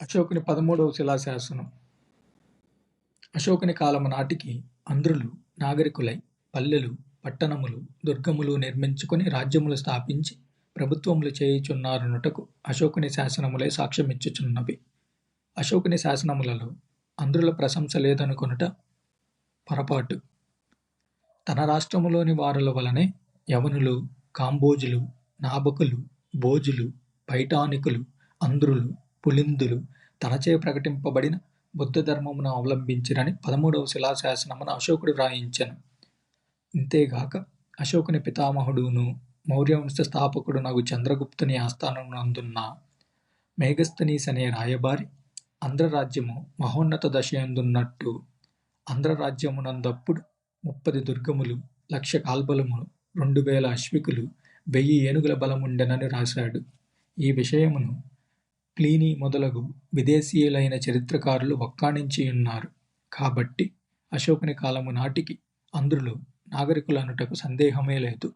అశోకుని పదమూడవ శిలాశాసనం. అశోకుని కాలము నాటికి అంధ్రులు నాగరికులై పల్లెలు పట్టణములు దుర్గములు నిర్మించుకొని రాజ్యములు స్థాపించి ప్రభుత్వములు చేయుచున్నారనుటకు అశోకుని శాసనములే సాక్ష్యమిచ్చుచున్నవి. అశోకుని శాసనములలో అంధ్రుల ప్రశంస లేదనుకొనుట పొరపాటు. తన రాష్ట్రములోని వారుల వలనే యవనులు కాంబోజులు నాబకులు భోజులు పైఠానికులు అంధ్రులు పులిందులు తనచే ప్రకటింపబడిన బుద్ధ ధర్మమును అవలంబించిరని పదమూడవ శిలాశాసనమున అశోకుడు వ్రాయించెను. ఇంతేగాక అశోకుని పితామహుడును మౌర్యవంశ స్థాపకుడు నగు చంద్రగుప్తుని ఆస్థానమునందున్న మేఘస్థనీస్ అనే రాయబారి ఆంధ్రరాజ్యము మహోన్నత దశయందున్నట్టు ఆంధ్రరాజ్యమునందప్పుడు ముప్పది దుర్గములు లక్ష కాల్బలములు రెండు వేల అశ్వికులు వెయ్యి ఏనుగుల బలముండెనని రాశాడు. ఈ విషయమును ప్లీనీ మొదలగు విదేశీయులైన చరిత్రకారులు వక్కాణించియున్నారు కాబట్టి అశోకుని కాలము నాటికి ఆంధ్రులు నాగరికులనుటకు సందేహమే లేదు.